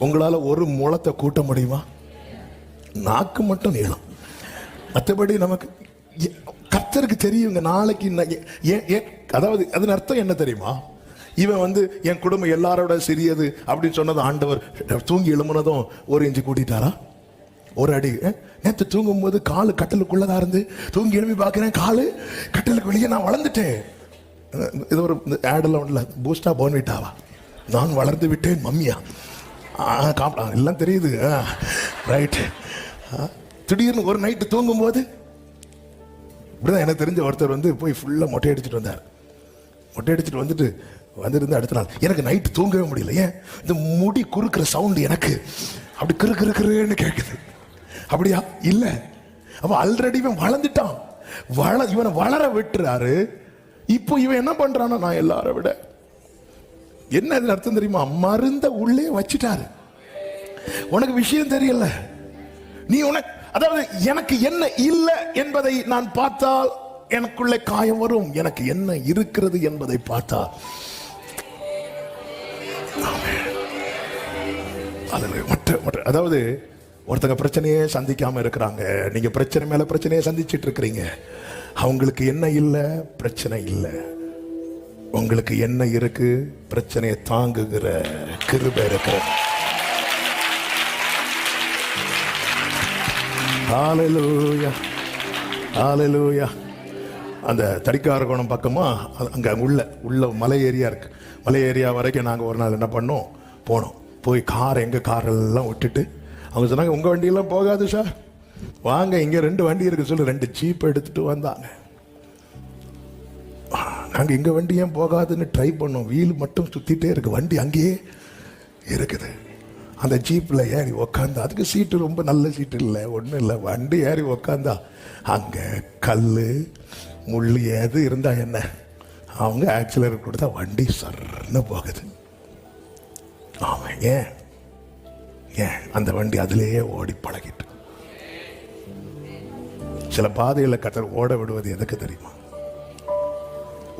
உங்களால் ஒரு முளத்தை கூட்ட முடியுமா? நாக்கு மட்டும் நீளம். மற்றபடி நமக்கு எ- கர்த்தருக்கு தெரியுங்க நாளைக்கு அதாவது அதன் அர்த்தம் என்ன தெரியுமா? இவன் வந்து என் குடும்பம் எல்லாரோட சிறியது அப்படின்னு சொன்னது ஆண்டவர் தூங்கி எழும்புனதும் ஒரு இஞ்சி கூட்டிட்டாரா? ஒரு அடி நேற்று தூங்கும் போது காலு கட்டலுக்குள்ளதா இருந்து தூங்கி எழுப்பி பார்க்கிறேன் காலு கட்டலுக்கு வெளியே நான் வளர்ந்துட்டேன். இது ஒரு ஆடெல்லாம் ஒன்றும் பூஸ்டா போன்விட்டாவா நான் வளர்ந்து விட்டேன் மம்மியா. காப்பலாம் எல்லாம் தெரியுது. ரைட் திடீர்னு ஒரு நைட்டு தூங்கும்போது இப்படிதான் எனக்கு தெரிஞ்ச ஒருத்தர் வந்து போய் ஃபுல்லாக மொட்டை அடிச்சுட்டு வந்தார். மொட்டை அடிச்சுட்டு வந்துட்டு வந்துருந்து அடுத்த நாள் எனக்கு நைட்டு தூங்கவே முடியல. ஏன்? இந்த முடி குறுக்கிற சவுண்டு எனக்கு அப்படி கிறு கிறு கிருன்னு கேட்குது அப்படியா? இல்லை. அவன் ஆல்ரெடி இவன் வளர்ந்துட்டான். வள இவனை வளர விட்டுறாரு. இப்போ இவன் என்ன பண்ணுறான்னா நான் எல்லாரை விட என்ன அர்த்தம் தெரியுமா? மருந்த உள்ளே வச்சிட்டாரு. உனக்கு விஷயம் தெரியல. நீ உனக்கு அதாவது எனக்கு என்ன இல்லை என்பதை நான் பார்த்தால் எனக்குள்ளே காயம் வரும். எனக்கு என்ன இருக்கிறது என்பதை பார்த்தால். மற்ற மற்ற அதாவது ஒருத்தங்க பிரச்சனையே சந்திக்காம இருக்கிறாங்க. நீங்க பிரச்சனை மேல பிரச்சனையை சந்திச்சிட்டு இருக்கிறீங்க. அவங்களுக்கு என்ன இல்லை? பிரச்சனை இல்லை. உங்களுக்கு என்ன இருக்கு? பிரச்சனையை தாங்குகிற கிருபை இருக்கிற ஹalleluya ஹalleluya அந்த தடிக்கார பக்கமாக பக்கமா அங்க உள்ள உள்ள மலை ஏரியா இருக்கு. மலை ஏரியா வரைக்கும் நாங்க ஒரு நாள் என்ன பண்ணோம்? போனோம். போய் கார் எங்க காரெல்லாம் விட்டுட்டு அவங்க சொன்னாங்க உங்க வண்டியெல்லாம் போகாது சார் வாங்க இங்க ரெண்டு வண்டி இருக்கு சொல்லி. ரெண்டு ஜீப் எடுத்துட்டு வந்தாங்க. நாங்கள் எங்கள் வண்டி ஏன் போகாதுன்னு ட்ரை பண்ணோம். வீல் மட்டும் சுற்றிட்டே இருக்குது வண்டி அங்கேயே இருக்குது. அந்த ஜீப்பில் ஏறி உக்காந்தா அதுக்கு சீட்டு ரொம்ப நல்ல சீட்டு இல்லை. ஒன்றும் இல்லை. வண்டி ஏறி உக்காந்தா அங்கே கல் முள் எது இருந்தால் என்ன? அவங்க ஆக்சிலர் கொடுத்தா வண்டி சர்ன்னு போகுது. ஆமாம் ஏன்? ஏன்? அந்த வண்டி அதிலேயே ஓடி பழகிட்டு. சில பாதையில் கத்தர் ஓட விடுவது எதுக்கு தெரியுமா?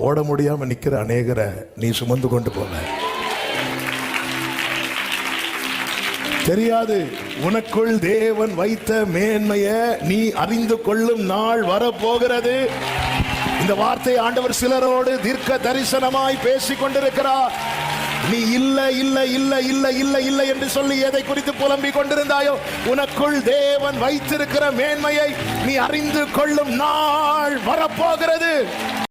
ஓட முடியாம நிக்கிற அநேகரை நீ சுமந்து கொண்டு போன தெரியாது உனக்குள் தேவன் வைத்த மேன்மைய நீ அறிந்து கொள்ளும் நாள் வரப்போகிறது. இந்த வார்த்தை ஆண்டவர் சிலரோடு தீர்க்க தரிசனமாய் பேசிக் கொண்டிருக்கிறார். நீ இல்ல இல்ல இல்ல இல்ல இல்ல இல்ல என்று சொல்லி எதை குறித்து புலம்பிக் கொண்டிருந்தாயோ உனக்குள் தேவன் வைத்திருக்கிற மேன்மையை நீ அறிந்து கொள்ளும் நாள் வரப்போகிறது.